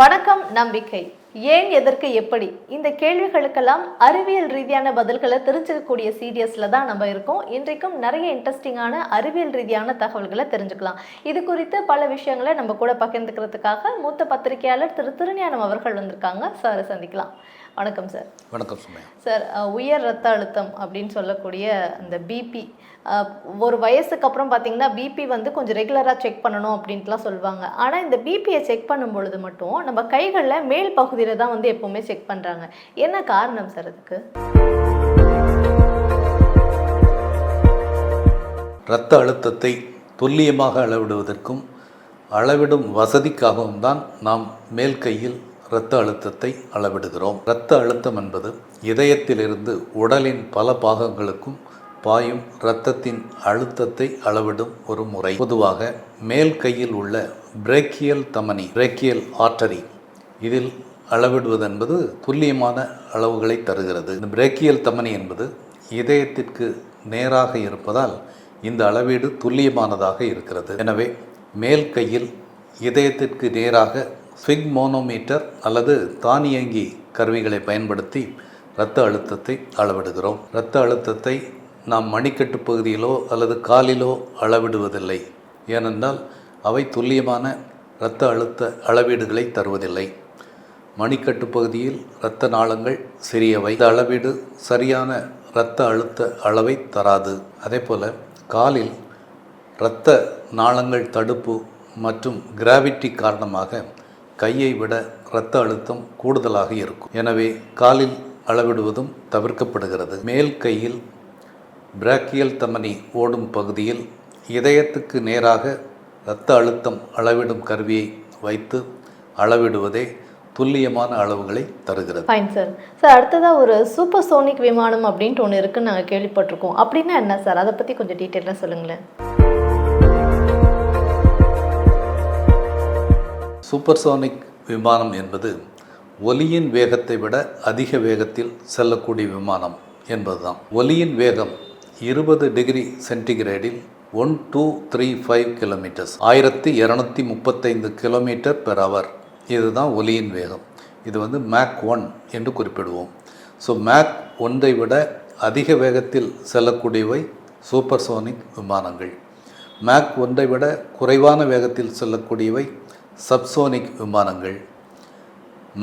வணக்கம் நம்பிக்கை. ஏன் எதற்கு எப்படி? இந்த கேள்விகளுக்கெல்லாம் அறிவியல் ரீதியான பதில்களை தெரிஞ்சுக்கக்கூடிய சீரியஸில் தான் நம்ம இருக்கோம். இன்றைக்கும் நிறைய இன்ட்ரெஸ்டிங்கான அறிவியல் ரீதியான தகவல்களை தெரிஞ்சுக்கலாம். இது குறித்து பல விஷயங்களை நம்ம கூட பகிர்ந்துக்கிறதுக்காக மூத்த பத்திரிகையாளர் திரு திருஞானம் அவர்கள் வந்திருக்காங்க. சாரை சந்திக்கலாம். வணக்கம் சார் வணக்கம் சுமையா. சார் உயர் ரத்த அழுத்தம் அப்படின்னு சொல்லக்கூடிய அந்த பிபி ஒரு வயசுக்கு அப்புறம் பார்த்தீங்கன்னா பிபி வந்து கொஞ்சம் ரெகுலராக செக் பண்ணணும் அப்படின்ட்டுலாம் சொல்லுவாங்க ஆனால் இந்த பிபியை செக் பண்ணும் பொழுது மட்டும் நம்ம கைகளில் மேல் பகுதியில் தான் வந்து எப்போவுமே செக் பண்ணுறாங்க என்ன காரணம் சார் அதுக்கு? இரத்த அழுத்தத்தை துல்லியமாக அளவிடுவதற்கும் அளவிடும் வசதிக்காகவும் தான் நாம் மேல் கையில் இரத்த அழுத்தத்தை அளவிடுகிறோம். இரத்த அழுத்தம் என்பது இதயத்திலிருந்து உடலின் பல பாகங்களுக்கும் பாயும் இரத்தத்தின் அழுத்தத்தை அளவிடும் ஒரு முறை. பொதுவாக மேல் கையில் உள்ள பிரேக்கியல் தமனி பிரேக்கியல் ஆர்டரி இதில் அளவிடுவது என்பது துல்லியமான அளவுகளை தருகிறது. இந்த பிரேக்கியல் தமனி என்பது இதயத்திற்கு நேராக இருப்பதால் இந்த அளவீடு துல்லியமானதாக இருக்கிறது. எனவே மேல் கையில் இதயத்திற்கு நேராக ஸ்விங் மோனோமீட்டர் அல்லது தானியங்கி கருவிகளை பயன்படுத்தி இரத்த அழுத்தத்தை அளவிடுகிறோம். இரத்த அழுத்தத்தை நாம் மணிக்கட்டு பகுதியிலோ அல்லது காலிலோ அளவிடுவதில்லை. ஏனென்றால் அவை துல்லியமான இரத்த அழுத்த அளவீடுகளை தருவதில்லை. மணிக்கட்டு பகுதியில் இரத்த நாளங்கள் சிறியவை. இந்த அளவீடு சரியான இரத்த அழுத்த அளவை தராது. அதே போல் காலில் இரத்த நாளங்கள் தடுப்பு மற்றும் கிராவிட்டி காரணமாக கையை விட இரத்த அழுத்தம் கூடுதலாக இருக்கும். எனவே காலில் அளவிடுவதும் தவிர்க்கப்படுகிறது. மேல் கையில் பிராக்கியல் தமனி ஓடும் பகுதியில் இதயத்துக்கு நேராக இரத்த அழுத்தம் அளவிடும் கருவியை வைத்து அளவிடுவதே துல்லியமான அளவுகளை தருகிறது. ஃபைன் சார் சார் அடுத்ததாக ஒரு சூப்பர் சோனிக் விமானம் அப்படின்ட்டு ஒன்று இருக்குன்னு நாங்கள் கேள்விப்பட்டிருக்கோம். அப்படின்னா என்ன சார் அதை பற்றி கொஞ்சம் டீட்டெயிலாக சொல்லுங்களேன். சூப்பர்சோனிக் விமானம் என்பது ஒலியின் வேகத்தை விட அதிக வேகத்தில் செல்லக்கூடிய விமானம் என்பதுதான். ஒலியின் வேகம் இருபது degree சென்டிகிரேடில் one two three five kilometres. ஆயிரத்தி இரநூத்தி முப்பத்தைந்து கிலோமீட்டர் பெர் ஹவர் இதுதான் ஒலியின் வேகம். இது வந்து மேக் ஒன் என்று குறிப்பிடுவோம். ஸோ மேக் ஒன்றை விட அதிக வேகத்தில் செல்லக்கூடியவை சூப்பர்சோனிக் விமானங்கள். மேக் ஒன்றை விட குறைவான வேகத்தில் செல்லக்கூடியவை சப்சோனிக் விமானங்கள்.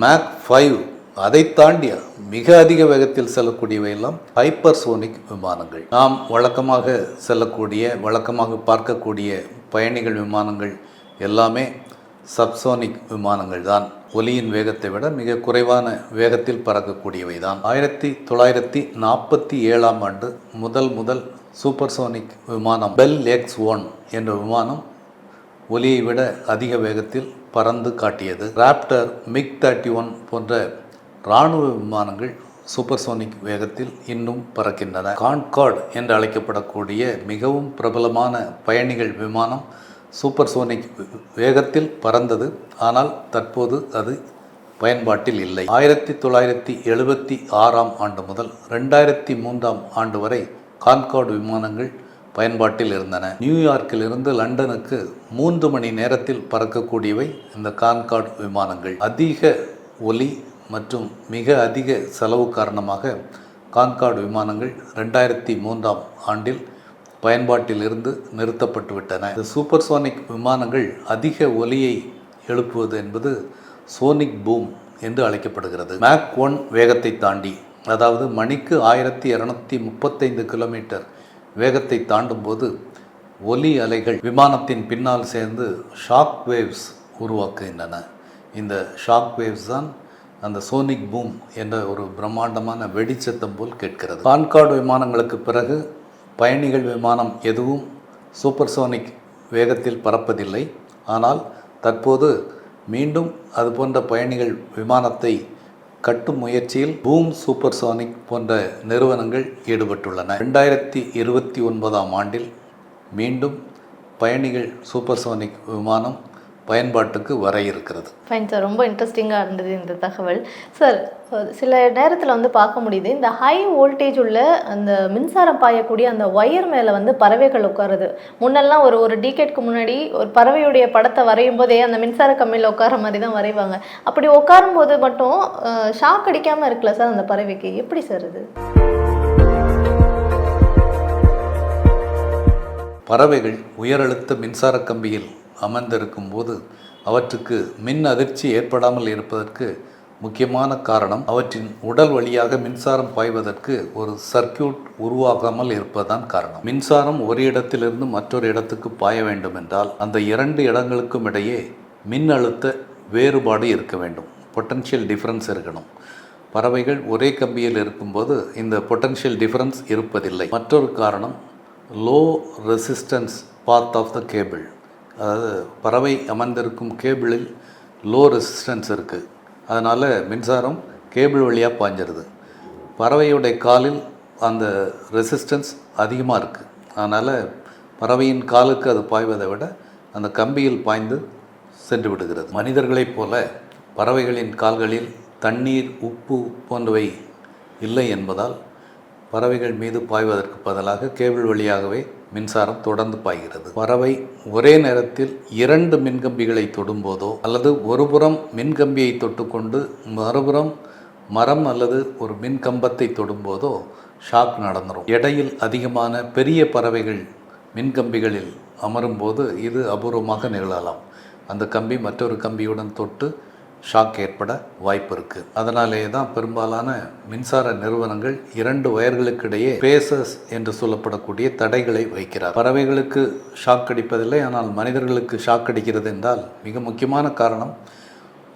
மேக் ஃபைவ் அதை தாண்டி மிக அதிக வேகத்தில் செல்லக்கூடியவையெல்லாம் ஹைப்பர்சோனிக் விமானங்கள். நாம் வழக்கமாக செல்லக்கூடிய வழக்கமாக பார்க்கக்கூடிய பயணிகள் விமானங்கள் எல்லாமே சப்சோனிக் விமானங்கள் தான். ஒலியின் வேகத்தை விட மிக குறைவான வேகத்தில் பறக்கக்கூடியவை தான். ஆயிரத்தி தொள்ளாயிரத்தி நாற்பத்தி ஏழாம் ஆண்டு முதல் முதல் சூப்பர்சோனிக் விமானம் பெல் எக்ஸ் ஒன் என்ற விமானம் ஒலியை விட அதிக வேகத்தில் பறந்து காட்டியது. ராப்டர் மிக் தேர்ட்டி ஒன் போன்ற இராணுவ விமானங்கள் சூப்பர்சோனிக் வேகத்தில் இன்னும் பறக்கின்றன. கான்கார்ட் என்று அழைக்கப்படக்கூடிய மிகவும் பிரபலமான பயணிகள் விமானம் சூப்பர்சோனிக் வேகத்தில் பறந்தது. ஆனால் தற்போது அது பயன்பாட்டில் இல்லை. ஆயிரத்தி தொள்ளாயிரத்தி எழுபத்தி ஆறாம் ஆண்டு முதல் ரெண்டாயிரத்தி மூன்றாம் ஆண்டு வரை கான்கார்டு விமானங்கள் பயன்பாட்டில் இருந்தன. நியூயார்க்கிலிருந்து லண்டனுக்கு மூன்று மணி நேரத்தில் பறக்கக்கூடியவை இந்த கான்கார்ட் விமானங்கள். அதிக ஒலி மற்றும் மிக அதிக செலவு காரணமாக கான்கார்டு விமானங்கள் ரெண்டாயிரத்தி மூன்றாம் ஆண்டில் பயன்பாட்டிலிருந்து நிறுத்தப்பட்டுவிட்டன. இந்த சூப்பர்சோனிக் விமானங்கள் அதிக ஒலியை எழுப்புவது என்பது சோனிக் பூம் என்று அழைக்கப்படுகிறது. மேக் ஒன் வேகத்தை தாண்டி அதாவது மணிக்கு ஆயிரத்தி இரநூத்தி முப்பத்தைந்து கிலோமீட்டர் வேகத்தை தாண்டும்போது ஒலி அலைகள் விமானத்தின் பின்னால் சேர்ந்து ஷாக் வேவ்ஸ் உருவாக்குகின்றன. இந்த ஷாக் வேவ்ஸ் தான் அந்த சோனிக் பூம் என்ற ஒரு பிரம்மாண்டமான வெடிச்சத்தம் போல் கேட்கிறது. பான்கார்டு விமானங்களுக்கு பிறகு பயணிகள் விமானம் எதுவும் சூப்பர் சோனிக் வேகத்தில் பறப்பதில்லை. ஆனால் தற்போது மீண்டும் அது போன்ற பயணிகள் விமானத்தை கட்டும் முயற்சியில் பூம் சூப்பர் சோனிக் போன்ற நிறுவனங்கள் ஈடுபட்டுள்ளன. ரெண்டாயிரத்தி இருபத்தி ஒன்பதாம் ஆண்டில் மீண்டும் பயணிகள் சூப்பர் சோனிக் விமானம் பயன்பாட்டுக்கு வர இருக்கிறது. ஃபைன் சார் ரொம்ப இன்ட்ரெஸ்டிங்காக இருந்தது இந்த தகவல். சார் சில நேரத்தில் வந்து பார்க்க முடியுது இந்த ஹை வோல்டேஜ் உள்ள அந்த மின்சாரம் பாயக்கூடிய அந்த ஒயர் மேலே வந்து பறவைகள் உட்காருது. முன்னெல்லாம் ஒரு ஒரு டீகேட்க்கு முன்னாடி ஒரு பறவையுடைய படத்தை வரையும் போதே அந்த மின்சார கம்பியில் உட்கார மாதிரி தான் வரைவாங்க. அப்படி உட்காரும் போது மட்டும் ஷாக் அடிக்காமல் இருக்குல்ல சார் அந்த பறவைக்கு? எப்படி சார் இது? பறவைகள் உயரழுத்த மின்சார கம்பியில் அமர்ந்திருக்கும் போது அவற்றுக்கு மின் அதிர்ச்சி ஏற்படாமல் இருப்பதற்கு முக்கியமான காரணம் அவற்றின் உடல் வழியாக மின்சாரம் பாய்வதற்கு ஒரு சர்க்கியூட் உருவாகாமல் இருப்பதுதான் காரணம். மின்சாரம் ஒரு இடத்திலிருந்து மற்றொரு இடத்துக்கு பாய வேண்டும் என்றால் அந்த இரண்டு இடங்களுக்கும் இடையே மின் அழுத்த வேறுபாடு இருக்க வேண்டும். பொட்டன்ஷியல் டிஃப்ரென்ஸ் இருக்கணும். பறவைகள் ஒரே கம்பியில் இருக்கும்போது இந்த பொட்டன்ஷியல் டிஃப்ரென்ஸ் இருப்பதில்லை. மற்றொரு காரணம் low resistance path of the cable அதாவது பறவை அமர்ந்திருக்கும் கேபிளில் லோ ரெசிஸ்டன்ஸ் இருக்குது அதனால் மின்சாரம் கேபிள் வழியாக பாய்ஞ்சிருது பறவையுடைய காலில் அந்த ரெசிஸ்டன்ஸ் அதிகமாக இருக்குது அதனால் பறவையின் காலுக்கு அது பாய்வதை விட அந்த கம்பியில் பாய்ந்து சென்று விடுகிறது. மனிதர்களைப் போல பறவைகளின் கால்களில் தண்ணீர் உப்பு போன்றவை இல்லை என்பதால் பறவைகள் மீது பாய்வதற்கு பதிலாக கேபிள் வழியாகவே மின்சாரம் தொடர்ந்து பாய்கிறது. பறவை ஒரே நேரத்தில் இரண்டு மின்கம்பிகளை தொடும்போதோ அல்லது ஒருபுறம் மின்கம்பியை தொட்டுக்கொண்டு மறுபுறம் மரம் அல்லது ஒரு மின்கம்பத்தை தொடும்போதோ ஷாக் நடந்துடும் எடையில் அதிகமான பெரிய பறவைகள் மின்கம்பிகளில் அமரும்போது இது அபூர்வமாக நிகழலாம். அந்த கம்பி மற்றொரு கம்பியுடன் தொட்டு ஷாக் ஏற்பட வாய்ப்பு இருக்குது அதனாலேயே தான் பெரும்பாலான மின்சார நிறுவனங்கள் இரண்டு வயர்களுக்கிடையே பேசஸ் என்று சொல்லப்படக்கூடிய தடைகளை வைக்கிறார். பறவைகளுக்கு ஷாக் அடிப்பதில்லை ஆனால் மனிதர்களுக்கு ஷாக் அடிக்கிறது என்றால் மிக முக்கியமான காரணம்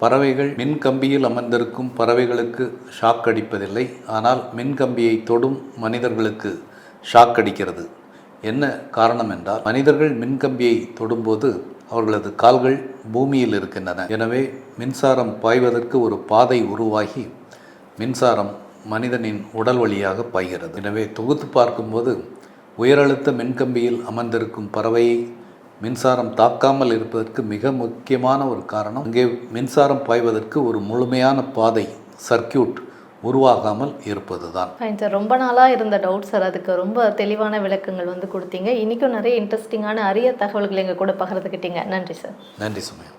பறவைகள் மின் கம்பியில் அமர்ந்திருக்கும் பறவைகளுக்கு ஷாக் அடிப்பதில்லை ஆனால் மின் கம்பியை தொடும் மனிதர்களுக்கு ஷாக் அடிக்கிறது. என்ன காரணம் என்றால் மனிதர்கள் மின்கம்பியை தொடும்போது அவர்களது கால்கள் பூமியில் இருக்கின்றன. எனவே மின்சாரம் பாய்வதற்கு ஒரு பாதை உருவாகி மின்சாரம் மனிதனின் உடல் வழியாக பாய்கிறது. எனவே தொகுத்து பார்க்கும்போது உயரழுத்த மின்கம்பியில் அமர்ந்திருக்கும் பறவையை மின்சாரம் தாக்காமல் இருப்பதற்கு மிக முக்கியமான ஒரு காரணம். அங்கே மின்சாரம் பாய்வதற்கு ஒரு முழுமையான பாதை சர்க்கியூட் உருவாகாமல் இருப்பது தான் ஃபைன் சார் ரொம்ப நாளாக இருந்த டவுட் சார் அதுக்கு ரொம்ப தெளிவான விளக்கங்கள் வந்து கொடுத்தீங்க. இன்றைக்கும் நிறைய இன்ட்ரெஸ்டிங்கான அரிய தகவல்கள் எங்கள் கூட பகிர்ந்துக்கிட்டீங்க நன்றி சார் நன்றி சுமையா.